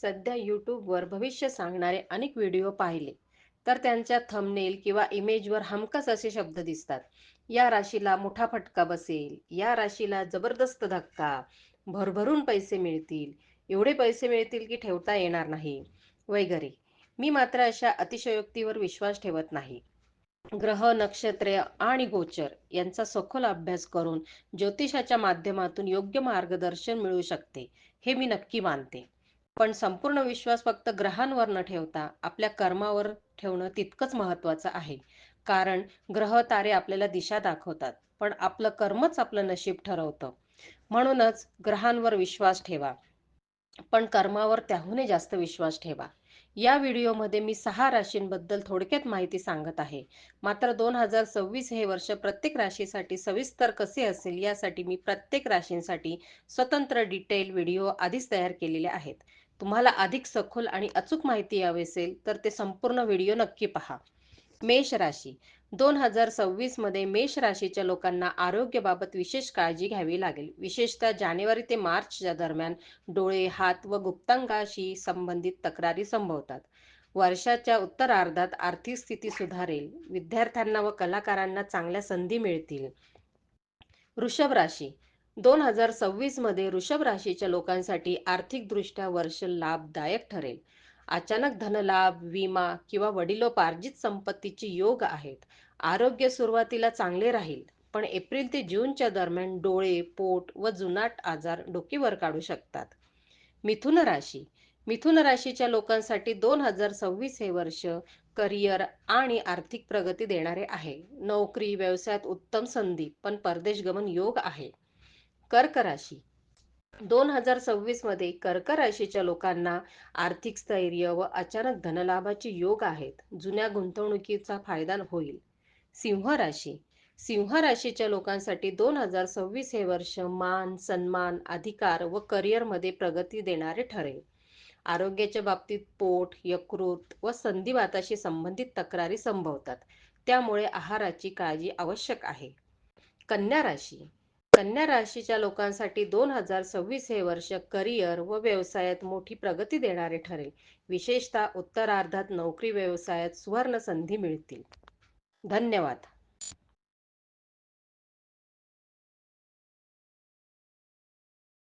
सध्या यूट्यूबवर भविष्य सांगणारे अनेक व्हिडिओ पाहिले. तर त्यांच्या थंबनेल किंवा इमेजवर हमखास असे शब्द दिसतात. या राशीला मोठा फटका बसेल. या राशीला जबरदस्त धक्का. भरभरून पैसे मिळतील. एवढे पैसे मिळतील की ठेवता येणार नाही. वगैरे. मी मात्र अशा अतिशयोक्तीवर विश्वास ठेवत नाही. ग्रह नक्षत्रे आणि गोचर यांचा सखोल अभ्यास करून ज्योतिषाच्या माध्यमातून योग्य मार्गदर्शन मिळू शकते हे मी नक्की मानते. पण संपूर्ण विश्वास फक्त ग्रहांवर न ठेवता आपल्या कर्मावर ठेवणं तितकंच महत्वाचं आहे. कारण ग्रह तारे आपल्याला दिशा दाखवतात पण आपलं कर्मच आपलं नशीब ठरवतं. म्हणूनच ग्रहांवर विश्वास ठेवा पण कर्मावर त्याहूनही जास्त विश्वास ठेवा. या व्हिडिओमध्ये मी सहा राशींबद्दल थोडक्यात माहिती सांगत आहे. मात्र दोन हजार सव्वीस हे वर्ष प्रत्येक राशीसाठी सविस्तर कसे असेल यासाठी मी प्रत्येक राशींसाठी स्वतंत्र डिटेल व्हिडिओ आधीच तयार केलेले आहेत. तुम्हाला अधिक सखोल आणि अचूक माहिती हवी असेल तर ते संपूर्ण व्हिडिओ नक्की पहा. मेष राशी. दोन हजार सव्वीसमध्ये मेष राशीच्या लोकांना आरोग्याबाबत विशेष काळजी घ्यावी लागेल. विशेषतः जानेवारी ते मार्चच्या दरम्यान डोळे हात व गुप्तांगाशी संबंधित तक्रारी संभवतात. वर्षाच्या उत्तरार्धात आर्थिक स्थिती सुधारेल. विद्यार्थ्यांना व कलाकारांना चांगल्या संधी मिळतील. वृषभ राशी. दोन हजार सव्वीसमध्ये वृषभ राशीच्या लोकांसाठी आर्थिकदृष्ट्या वर्ष लाभदायक ठरेल. अचानक धनलाभ विमा किंवा वडिलोपार्जित संपत्तीचे योग आहेत. आरोग्य सुरुवातीला चांगले राहील पण एप्रिल ते जूनच्या दरम्यान डोळे पोट व जुनाट आजार डोकीवर काढू शकतात. मिथुन राशी. मिथुन राशीच्या लोकांसाठी दोन हजार सव्वीस हे वर्ष करिअर आणि आर्थिक प्रगती देणारे आहे. नोकरी व्यवसायात उत्तम संधी पण परदेश गमन योग आहे. कर्क राशी दोन हजार सव्वीसमध्ये कर्क राशीच्या लोकांना आर्थिक स्थैर्य व अचानक धनलाभाचे योग आहेत. जुन्या गुंतवणुकीचा फायदा होईल. सिंह राशी सिंह राशीच्या लोकांसाठी दोन हजार सव्वीस हे वर्ष मान सन्मान अधिकार व करिअरमध्ये प्रगती देणारे ठरेल. आरोग्याच्या बाबतीत पोट यकृत व संधिवाताशी संबंधित तक्रारी संभवतात. त्यामुळे आहाराची काळजी आवश्यक आहे. कन्या राशी कन्या राशीच्या लोकांसाठी दोन हजार सव्वीस हे वर्ष करिअर व व्यवसायात मोठी प्रगती देणारे ठरेल. विशेषतः उत्तरार्धात नोकरी व्यवसायात सुवर्ण संधी मिळतील. धन्यवाद.